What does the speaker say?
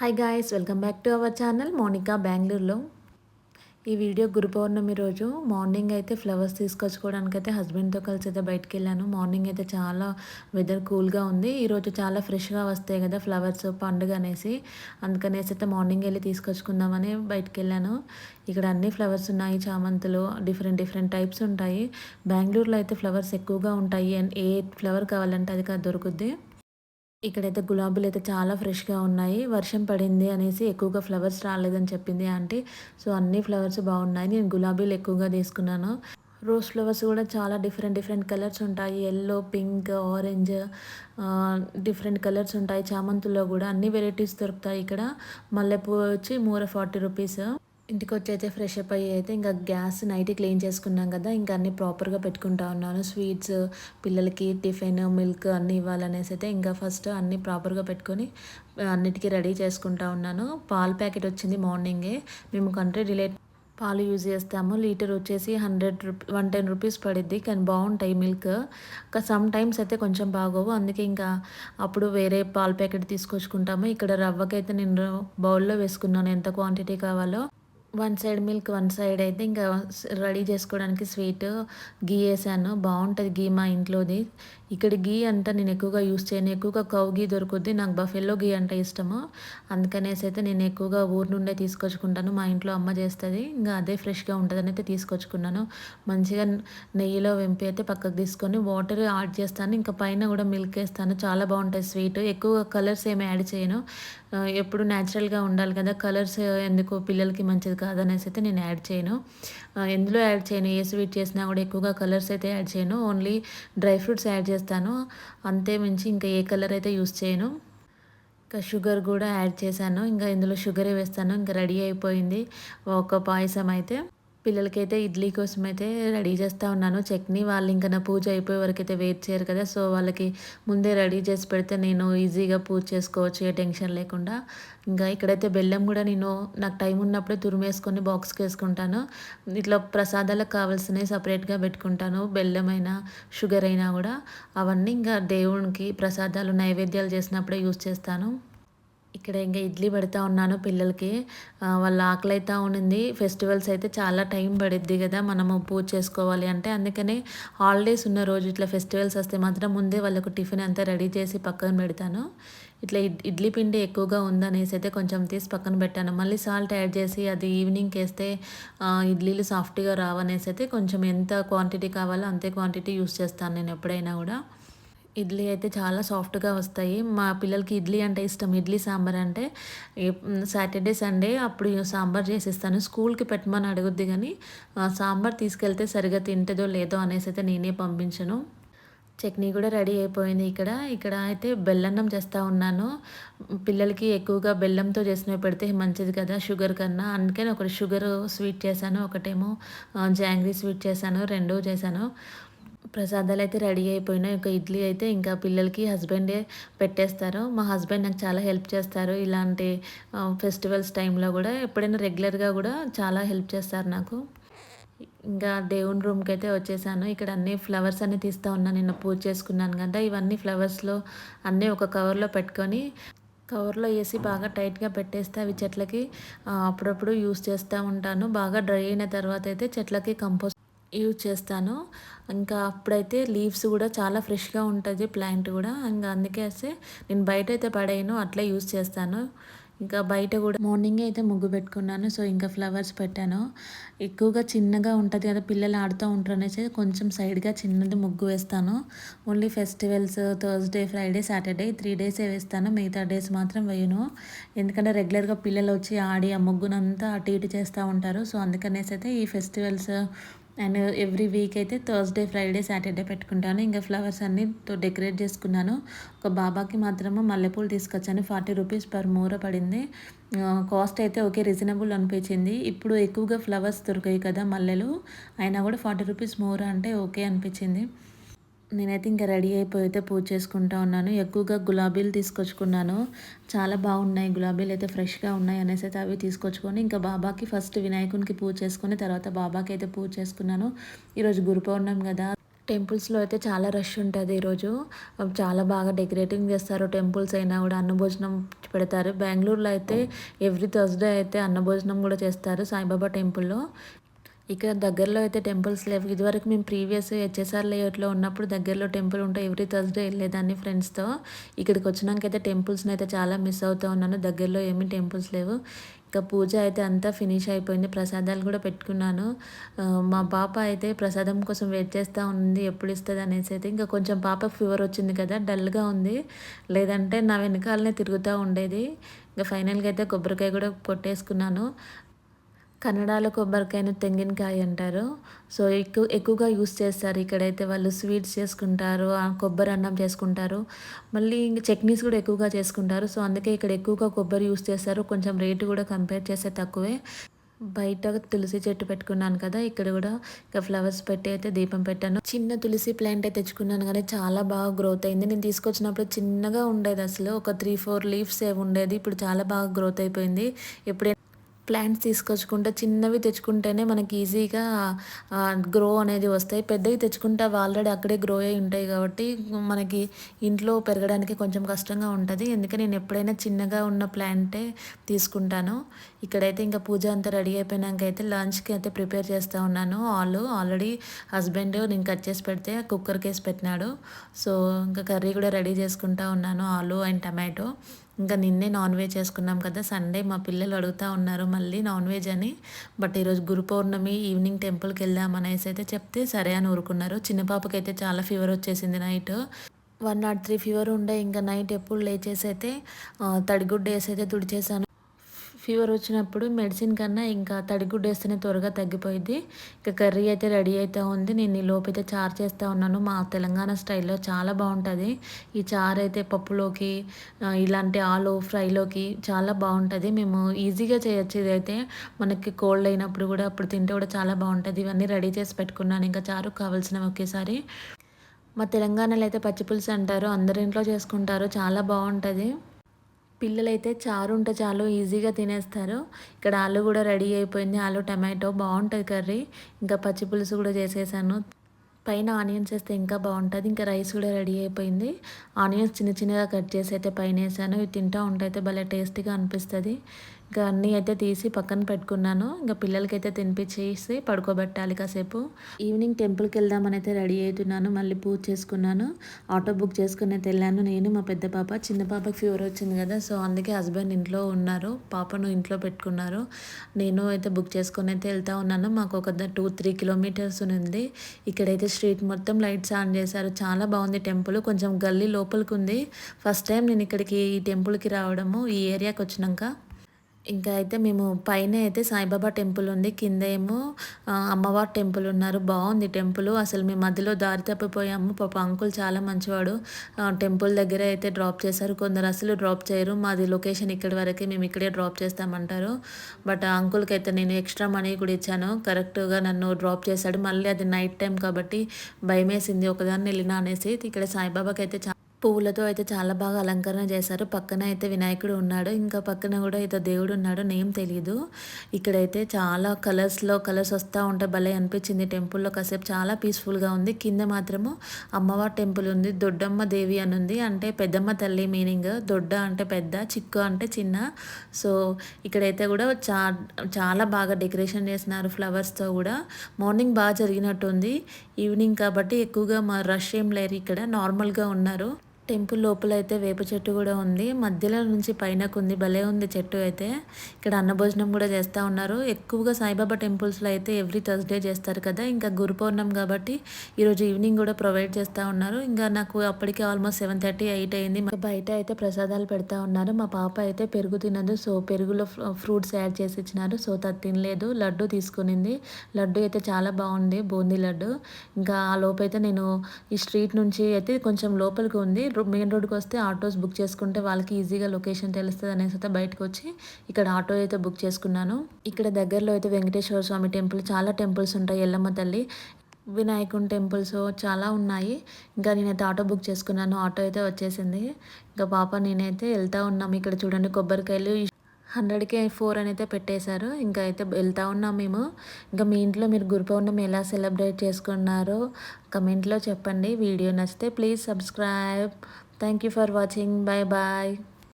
Hi guys welcome back to our channel Monika బెంగళూరులో ఈ video గురు పౌర్ణమి రోజు. మార్నింగ్ అయితే ఫ్లవర్స్ తీసుకొచ్చుకోవడానికి అయితే హస్బెండ్తో కలిసి అయితే బయటకు వెళ్ళాను. మార్నింగ్ అయితే చాలా వెదర్ కూల్గా ఉంది. ఈరోజు చాలా ఫ్రెష్గా వస్తాయి కదా ఫ్లవర్స్ పండుగ అనేసి. అందుకనేసి అయితే మార్నింగ్ వెళ్ళి తీసుకొచ్చుకుందామని బయటకు వెళ్ళాను. ఇక్కడ అన్ని ఫ్లవర్స్ ఉన్నాయి చామంతులు డిఫరెంట్ డిఫరెంట్ టైప్స్ ఉంటాయి. బెంగళూరులో అయితే ఫ్లవర్స్ ఎక్కువగా ఉంటాయి. అండ్ ఏ ఫ్లవర్ కావాలంటే అది దొరుకుద్ది. ఇక్కడైతే గులాబీలు అయితే చాలా ఫ్రెష్గా ఉన్నాయి. వర్షం పడింది అనేసి ఎక్కువగా ఫ్లవర్స్ రాలేదని చెప్పింది ఆంటీ. సో అన్ని ఫ్లవర్స్ బాగున్నాయి. నేను గులాబీలు ఎక్కువగా తీసుకున్నాను. రోజ్ ఫ్లవర్స్ కూడా చాలా డిఫరెంట్ డిఫరెంట్ కలర్స్ ఉంటాయి. Yellow pink orange different colours ఉంటాయి. చామంతుల్లో కూడా అన్ని వెరైటీస్ దొరుకుతాయి ఇక్కడ. మల్లెపూ వచ్చి మూర ఫార్టీ రూపీస్. ఇంటికి వచ్చి అయితే ఫ్రెష్ అప్ అయ్యి అయితే ఇంకా గ్యాస్ నైట్ క్లీన్ చేసుకున్నాం కదా ఇంకా అన్నీ ప్రాపర్గా పెట్టుకుంటా ఉన్నాను. స్వీట్స్ పిల్లలకి టిఫిన్ మిల్క్ అన్నీ ఇవ్వాలనేసి అయితే ఇంకా ఫస్ట్ అన్నీ ప్రాపర్గా పెట్టుకొని అన్నిటికీ రెడీ చేసుకుంటా ఉన్నాను. పాల ప్యాకెట్ వచ్చింది మార్నింగే మేము కంట్రీ రిలేట్ పాలు యూజ్ చేస్తాము. లీటర్ వచ్చేసి hundred rupee one ten rupees పడిద్ది. కానీ బాగుంటాయి మిల్క్ ఇంకా సమ్ టైమ్స్ అయితే కొంచెం బాగోవు. అందుకే ఇంకా అప్పుడు వేరే పాల ప్యాకెట్ తీసుకొచ్చుకుంటాము. ఇక్కడ రవ్వకైతే నేను బౌల్లో వేసుకున్నాను. ఎంత క్వాంటిటీ కావాలో one side milk one side అయితే ఇంకా రెడీ చేసుకోవడానికి స్వీట్ గీ వేసాను. బాగుంటుంది గీ మా ఇంట్లోది. ఇక్కడ గీ అంతా నేను ఎక్కువగా యూస్ చేయను. ఎక్కువగా కౌ గీ దొరుకుద్ది. నాకు బఫెల్లో గీ అంటే ఇష్టము. అందుకనేసి అయితే నేను ఎక్కువగా ఊరు నుండే తీసుకొచ్చుకుంటాను. మా ఇంట్లో అమ్మ చేస్తుంది. ఇంకా అదే ఫ్రెష్గా ఉంటుందని అయితే తీసుకొచ్చుకున్నాను. మంచిగా నెయ్యిలో వెంపి అయితే పక్కకు తీసుకొని వాటర్ యాడ్ చేస్తాను. ఇంకా పైన కూడా మిల్క్ వేస్తాను. చాలా బాగుంటాయి స్వీట్. ఎక్కువగా కలర్స్ ఏమి యాడ్ చేయను. ఎప్పుడు న్యాచురల్గా ఉండాలి కదా. కలర్స్ ఎందుకు పిల్లలకి మంచిది కాదనేసి అయితే నేను యాడ్ చేయను. ఎందులో యాడ్ చేయను? ఏ స్వీట్ చేసినా కూడా ఎక్కువగా కలర్స్ అయితే యాడ్ చేయను. ఓన్లీ డ్రై ఫ్రూట్స్ యాడ్ చేస్తాను. అంతే మించి ఇంకా ఏ కలర్ అయితే యూస్ చేయను. ఇంకా షుగర్ కూడా యాడ్ చేశాను. ఇంకా ఇందులో షుగరే వేస్తాను. ఇంకా రెడీ అయిపోయింది ఒక పాయసం అయితే. పిల్లలకైతే ఇడ్లీ కోసం అయితే రెడీ చేస్తూ ఉన్నాను. చట్నీ వాళ్ళు ఇంకా నా పూజ అయిపోయే వరకు అయితే వెయిట్ చేయరు కదా. సో వాళ్ళకి ముందే రెడీ చేసి పెడితే నేను ఈజీగా పూజ చేసుకోవచ్చు ఏ టెన్షన్ లేకుండా. ఇంకా ఇక్కడైతే బెల్లం కూడా నేను నాకు టైం ఉన్నప్పుడే తురిమేసుకొని బాక్స్కి వేసుకుంటాను. ఇట్లా ప్రసాదాలకు కావాల్సినవి సపరేట్గా పెట్టుకుంటాను. బెల్లం అయినా షుగర్ అయినా కూడా. అవన్నీ ఇంకా దేవునికి ప్రసాదాలు నైవేద్యాలు చేసినప్పుడే యూస్ చేస్తాను. ఇక్కడ ఇంకా ఇడ్లీ పెడతా ఉన్నాను పిల్లలకి. వాళ్ళ ఆకలి అయితే ఉండింది. ఫెస్టివల్స్ అయితే చాలా టైం పడిద్ది కదా మనము పూజ చేసుకోవాలి అంటే. అందుకని హాలిడేస్ ఉన్న రోజు ఇట్లా ఫెస్టివల్స్ వస్తే మాత్రం ముందే వాళ్ళకు టిఫిన్ అంతా రెడీ చేసి పక్కన పెడతాను. ఇట్లా ఇడ్లీ పిండి ఎక్కువగా ఉందనేసి అయితే కొంచెం తీసి పక్కన పెట్టాను. మళ్ళీ సాల్ట్ యాడ్ చేసి అది ఈవినింగ్కి వేస్తే ఇడ్లీలు సాఫ్ట్గా రావనేసి అయితే కొంచెం ఎంత క్వాంటిటీ కావాలో అంతే క్వాంటిటీ యూస్ చేస్తాను నేను ఎప్పుడైనా కూడా. ఇడ్లీ అయితే చాలా సాఫ్ట్గా వస్తాయి. మా పిల్లలకి ఇడ్లీ అంటే ఇష్టం. ఇడ్లీ సాంబార్ అంటే సాటర్డే సండే అప్పుడు సాంబార్ చేసిస్తాను. స్కూల్కి పెట్టమని అడుగుద్ది కానీ సాంబార్ తీసుకెళ్తే సరిగా తింటుందో లేదో అనేసి అయితే నేనే పంపించను. చట్నీ కూడా రెడీ అయిపోయింది ఇక్కడ. ఇక్కడ అయితే బెల్లన్నం చేస్తూ ఉన్నాను. పిల్లలకి ఎక్కువగా బెల్లంతో చేసినవి పెడితే మంచిది కదా షుగర్ కన్నా. అందుకని ఒకటి షుగర్ స్వీట్ చేశాను ఒకటేమో జాంగ్రీ స్వీట్ చేశాను రెండూ చేశాను. ప్రసాదాలు అయితే రెడీ అయిపోయినాయి. ఒక ఇడ్లీ అయితే ఇంకా పిల్లలకి హస్బెండే పెట్టేస్తారు. మా హస్బెండ్ నాకు చాలా హెల్ప్ చేస్తారు. ఇలాంటి ఫెస్టివల్స్ టైంలో కూడా ఎప్పుడైనా రెగ్యులర్గా కూడా చాలా హెల్ప్ చేస్తారు నాకు. ఇంకా దేవుని రూమ్కి అయితే వచ్చేసాను. ఇక్కడ అన్ని ఫ్లవర్స్ అన్నీ తీస్తూ ఉన్నాను నిన్న పూజ చేసుకున్నాను కదా. ఇవన్నీ ఫ్లవర్స్లో అన్నీ ఒక కవర్లో పెట్టుకొని కవర్లో వేసి బాగా టైట్గా పెట్టేస్తే అవి చెట్లకి అప్పుడప్పుడు యూస్ చేస్తూ ఉంటాను. బాగా డ్రై అయిన తర్వాత అయితే చెట్లకి కంపోస్ట్ యూజ్ చేస్తాను. ఇంకా అప్పుడైతే లీవ్స్ కూడా చాలా ఫ్రెష్గా ఉంటుంది ప్లాంట్ కూడా. ఇంకా అందుకే నేను బయట అయితే పడేయను అట్లే యూజ్ చేస్తాను. ఇంకా బయట కూడా మార్నింగే అయితే ముగ్గు పెట్టుకున్నాను సో ఇంకా ఫ్లవర్స్ పెట్టాను. ఎక్కువగా చిన్నగా ఉంటుంది కదా పిల్లలు ఆడుతూ ఉంటారు అనేసి కొంచెం సైడ్గా చిన్నది ముగ్గు వేస్తాను. Only festivals Thursday Friday Saturday three డేసే వేస్తాను మిగతా డేస్ మాత్రం వేయను. ఎందుకంటే రెగ్యులర్గా పిల్లలు వచ్చి ఆడి ఆ ముగ్గునంతా అటు ఇటు చేస్తూ ఉంటారు సో అందుకనేసి అయితే ఈ ఫెస్టివల్స్ అండ్ ఎవ్రీ వీక్ అయితే థర్స్డే ఫ్రైడే సాటర్డే పెట్టుకుంటాను. ఇంకా ఫ్లవర్స్ అన్నితో డెకరేట్ చేసుకున్నాను. ఒక బాబాకి మాత్రము మల్లెపూలు తీసుకొచ్చాను. ఫార్టీ రూపీస్ పర్ మూర పడింది. కాస్ట్ అయితే ఓకే రీజనబుల్ అనిపించింది. ఇప్పుడు ఎక్కువగా ఫ్లవర్స్ దొరికాయి కదా మల్లెలు. అయినా కూడా ఫార్టీ రూపీస్ మూర అంటే ఓకే అనిపించింది. నేనైతే ఇంకా రెడీ అయిపోయి అయితే పూజ చేసుకుంటా ఉన్నాను. ఎక్కువగా గులాబీలు తీసుకొచ్చుకున్నాను. చాలా బాగున్నాయి. గులాబీలు అయితే ఫ్రెష్గా ఉన్నాయి అనేసి అయితే అవి తీసుకొచ్చుకొని ఇంకా బాబాకి ఫస్ట్ వినాయకునికి పూజ చేసుకొని తర్వాత బాబాకి అయితే పూజ చేసుకున్నాను. ఈరోజు గురు పౌర్ణమి కదా. టెంపుల్స్లో అయితే చాలా రష్ ఉంటుంది ఈరోజు. చాలా బాగా డెకరేటింగ్ చేస్తారు. టెంపుల్స్ అయినా కూడా అన్నభోజనం పెడతారు. బెంగళూరులో అయితే ఎవ్రీ థర్స్డే అయితే అన్నభోజనం కూడా చేస్తారు సాయిబాబా టెంపుల్లో. ఇక్కడ దగ్గరలో అయితే టెంపుల్స్ లేవు. ఇదివరకు మేము ప్రీవియస్ హెచ్ఎస్ఆర్ లేఅవుట్లో ఉన్నప్పుడు దగ్గరలో టెంపుల్ ఉంటే ఎవ్రీ థర్స్డే వెళ్ళేదాన్ని ఫ్రెండ్స్తో. ఇక్కడికి వచ్చినాకైతే టెంపుల్స్ని అయితే చాలా మిస్ అవుతూ ఉన్నాను. దగ్గరలో ఏమీ టెంపుల్స్ లేవు. ఇంకా పూజ అయితే అంతా ఫినిష్ అయిపోయింది. ప్రసాదాలు కూడా పెట్టుకున్నాను. మా పాప అయితే ప్రసాదం కోసం వెయిట్ చేస్తూ ఉంది. ఎప్పుడు ఇస్తుంది అనేసి అయితే. ఇంకా కొంచెం పాప ఫీవర్ వచ్చింది కదా డల్గా ఉంది. లేదంటే నా వెనకాలనే తిరుగుతూ ఉండేది. ఇంకా ఫైనల్గా అయితే కొబ్బరికాయ కూడా కొట్టేసుకున్నాను. కన్నడలో కొబ్బరికాయను తెంగినకాయ అంటారు. సో ఎక్కువ ఎక్కువగా యూస్ చేస్తారు. ఇక్కడైతే వాళ్ళు స్వీట్స్ చేసుకుంటారు కొబ్బరి అన్నం చేసుకుంటారు. మళ్ళీ ఇంక చట్నీస్ కూడా ఎక్కువగా చేసుకుంటారు. సో అందుకే ఇక్కడ ఎక్కువగా కొబ్బరి యూస్ చేస్తారు. కొంచెం రేటు కూడా కంపేర్ చేస్తే తక్కువే. బయట తులసి చెట్టు పెట్టుకున్నాను కదా ఇక్కడ కూడా ఇంకా ఫ్లవర్స్ పెట్టి అయితే దీపం పెట్టాను. చిన్న తులసి ప్లాంట్ అయితే తెచ్చుకున్నాను కానీ చాలా బాగా గ్రోత్ అయింది. నేను తీసుకొచ్చినప్పుడు చిన్నగా ఉండేది అసలు. ఒక త్రీ ఫోర్ లీవ్స్ ఏ ఉండేది. ఇప్పుడు చాలా బాగా గ్రోత్ అయిపోయింది. ఎప్పుడైనా ప్లాంట్స్ తీసుకొచ్చుకుంటే చిన్నవి తెచ్చుకుంటేనే మనకి ఈజీగా గ్రో అనేది వస్తాయి. పెద్దవి తెచ్చుకుంటే అవి ఆల్రెడీ అక్కడే గ్రో అయి ఉంటాయి కాబట్టి మనకి ఇంట్లో పెరగడానికి కొంచెం కష్టంగా ఉంటుంది. ఎందుకని నేను ఎప్పుడైనా చిన్నగా ఉన్న ప్లాంటే తీసుకుంటాను. ఇక్కడైతే ఇంకా పూజ అంతా రెడీ అయిపోయినాక అయితే లంచ్కి అయితే ప్రిపేర్ చేస్తూ ఉన్నాను. ఆలు ఆల్రెడీ హస్బెండ్ నేను కట్ చేసి పెడితే కుక్కర్కి వేసి పెట్టినాడు. సో ఇంకా కర్రీ కూడా రెడీ చేసుకుంటా ఉన్నాను ఆలు అండ్ టమాటో. ఇంకా నిన్నే నాన్ వెజ్ చేసుకున్నాం కదా సండే మా పిల్లలు అడుగుతూ ఉన్నారు మళ్ళీ నాన్ వెజ్ అని. బట్ ఈరోజు గురు పౌర్ణమి ఈవినింగ్ టెంపుల్కి వెళ్దాం అనేసి అయితే చెప్తే సరే అని ఊరుకున్నారు. చిన్న పాపకైతే చాలా ఫీవర్ వచ్చేసింది night. One nought three fever ఉండే ఇంకా నైట్ ఎప్పుడు లేచేసి అయితే తడిగుడ్డ వేసి అయితే తుడిచేసాను. ఫీవర్ వచ్చినప్పుడు మెడిసిన్ కన్నా ఇంకా తడిగుడ్డు వేస్తేనే త్వరగా తగ్గిపోయింది ఇంకా కర్రీ అయితే రెడీ అయితే ఉంది. నేను ఈ లోపైతే చారు చేస్తూ ఉన్నాను. మా తెలంగాణ స్టైల్లో చాలా బాగుంటుంది. ఈ చారు అయితే పప్పులోకి ఇలాంటి ఆలు ఫ్రైలోకి చాలా బాగుంటుంది. మేము ఈజీగా చేయొచ్చు ఇదైతే. మనకి కోల్డ్ అయినప్పుడు కూడా అప్పుడు తింటే కూడా చాలా బాగుంటుంది. ఇవన్నీ రెడీ చేసి పెట్టుకున్నాను. ఇంకా చారు కావాల్సినవి ఒకేసారి. మా తెలంగాణలో అయితే పచ్చిపులుసు అంటారు. అందరి ఇంట్లో చేసుకుంటారు. చాలా బాగుంటుంది. పిల్లలైతే చారు ఉంటే చాలు ఈజీగా తినేస్తారు. ఇక్కడ ఆలు కూడా రెడీ అయిపోయింది. ఆలు టమాటో బాగుంటుంది కర్రీ. ఇంకా పచ్చి పులుసు కూడా చేసేసాను. పైన ఆనియన్స్ వేస్తే ఇంకా బాగుంటుంది. ఇంకా రైస్ కూడా రెడీ అయిపోయింది. ఆనియన్స్ చిన్న చిన్నగా కట్ చేసి అయితే పైన వేసాను. ఇవి తింటూ ఉంటే అయితే భలే టేస్టీగా అనిపిస్తుంది. ఇంకా అన్నీ అయితే తీసి పక్కన పెట్టుకున్నాను. ఇంకా పిల్లలకైతే తినిపించేసి పడుకోబెట్టాలి కాసేపు. ఈవినింగ్ టెంపుల్కి వెళ్దామని అయితే రెడీ అవుతున్నాను మళ్ళీ పూజ చేసుకున్నాను. ఆటో బుక్ చేసుకుని అయితే వెళ్ళాను. నేను మా పెద్ద పాప చిన్న పాపకి ఫీవర్ వచ్చింది కదా సో అందుకే హస్బెండ్ ఇంట్లో ఉన్నారు. పాపను ఇంట్లో పెట్టుకున్నారు. నేను అయితే బుక్ చేసుకుని అయితే వెళ్తా ఉన్నాను. మాకు ఒక టూ త్రీ కిలోమీటర్స్ ఉంది. ఇక్కడైతే స్ట్రీట్ మొత్తం లైట్స్ ఆన్ చేశారు. చాలా బాగుంది టెంపుల్. కొంచెం గల్లీ లోపలికి ఉంది. ఫస్ట్ టైం నేను ఇక్కడికి ఈ టెంపుల్కి రావడము ఈ ఏరియాకి వచ్చినాక. ఇంకా అయితే మేము పైన అయితే సాయిబాబా టెంపుల్ ఉంది. కింద ఏమో అమ్మవారి టెంపుల్ ఉన్నారు. బాగుంది టెంపుల్. అసలు మేము మధ్యలో దారి తప్పిపోయాము. పాప అంకుల్ చాలా మంచివాడు. టెంపుల్ దగ్గర అయితే డ్రాప్ చేశారు. కొందరు అసలు డ్రాప్ చేయరు. మాది లొకేషన్ ఇక్కడి వరకే మేము ఇక్కడే డ్రాప్ చేస్తామంటారు. బట్ అంకుల్కి అయితే నేను ఎక్స్ట్రా మనీ కూడా ఇచ్చాను. కరెక్ట్గా నన్ను డ్రాప్ చేశాడు. మళ్ళీ అది నైట్ టైం కాబట్టి భయమేసింది. ఒకదాన్ని వెళ్ళినా అనేసి. ఇక్కడ సాయిబాబాకి అయితే పువ్వులతో అయితే చాలా బాగా అలంకరణ చేశారు. పక్కన అయితే వినాయకుడు ఉన్నాడు. ఇంకా పక్కన కూడా అయితే దేవుడు ఉన్నాడు. నేమ్ తెలియదు ఇక్కడైతే చాలా కలర్స్లో కలర్స్ వస్తూ ఉంటే భలే అనిపించింది. టెంపుల్లో కాసేపు చాలా పీస్ఫుల్గా ఉంది. కింద మాత్రము అమ్మవారి టెంపుల్ ఉంది. దొడ్డమ్మ దేవి అని ఉంది. అంటే పెద్దమ్మ తల్లి మీనింగ్ దొడ్డ అంటే పెద్ద చిక్కు అంటే చిన్న. సో ఇక్కడైతే కూడా చా చాలా బాగా డెకరేషన్ చేసినారు ఫ్లవర్స్తో కూడా. మార్నింగ్ బాగా జరిగినట్టుంది. ఈవినింగ్ కాబట్టి ఎక్కువగా మా రష్ ఏం లేరు ఇక్కడ. నార్మల్గా ఉన్నారు. టెంపుల్ లోపల అయితే వేప చెట్టు కూడా ఉంది. మధ్యలో నుంచి పైనకు ఉంది భలే ఉంది చెట్టు అయితే. ఇక్కడ అన్నభోజనం కూడా చేస్తూ ఉన్నారు. ఎక్కువగా సాయిబాబా టెంపుల్స్లో అయితే ఎవ్రీ థర్స్డే చేస్తారు కదా. ఇంకా గురు పౌర్ణం కాబట్టి ఈరోజు ఈవినింగ్ కూడా ప్రొవైడ్ చేస్తూ ఉన్నారు. ఇంకా నాకు అప్పటికే ఆల్మోస్ట్ సెవెన్ థర్టీ ఎయిట్ అయింది. బయట అయితే ప్రసాదాలు పెడతా ఉన్నారు. మా పాప అయితే పెరుగు తినదు. సో పెరుగులో ఫ్రూట్స్ యాడ్ చేసి ఇచ్చినారు. సో తను తినలేదు. లడ్డు తీసుకునింది. లడ్డు అయితే చాలా బాగుంది. బూందీ లడ్డు. ఇంకా ఆ లోపైతే నేను ఈ స్ట్రీట్ నుంచి అయితే కొంచెం లోపలికి ఉంది. మెయిన్ రోడ్కి వస్తే ఆటోస్ బుక్ చేసుకుంటే వాళ్ళకి ఈజీగా లొకేషన్ తెలుస్తుంది అనేసి అయితే బయటకు వచ్చి ఇక్కడ ఆటో అయితే బుక్ చేసుకున్నాను. ఇక్కడ దగ్గరలో అయితే వెంకటేశ్వర స్వామి టెంపుల్ చాలా టెంపుల్స్ ఉంటాయి ఎల్లమ్మ తల్లి. వినాయకుని టెంపుల్స్ చాలా ఉన్నాయి. ఇంకా నేనైతే ఆటో బుక్ చేసుకున్నాను ఆటో అయితే వచ్చేసింది. ఇంకా పాప నేనైతే వెళ్తూ ఉన్నాము ఇక్కడ చూడండి కొబ్బరికాయలు. హండ్రెడ్కి ఫోర్ అని అయితే పెట్టేశారు. ఇంకా అయితే వెళ్తూ ఉన్నాం మేము. ఇంకా మీ ఇంట్లో మీరు గురు పౌర్ణమి ఎలా సెలబ్రేట్ చేసుకున్నారో కమెంట్లో చెప్పండి. వీడియో నచ్చితే please subscribe. Thank you for watching. Bye bye.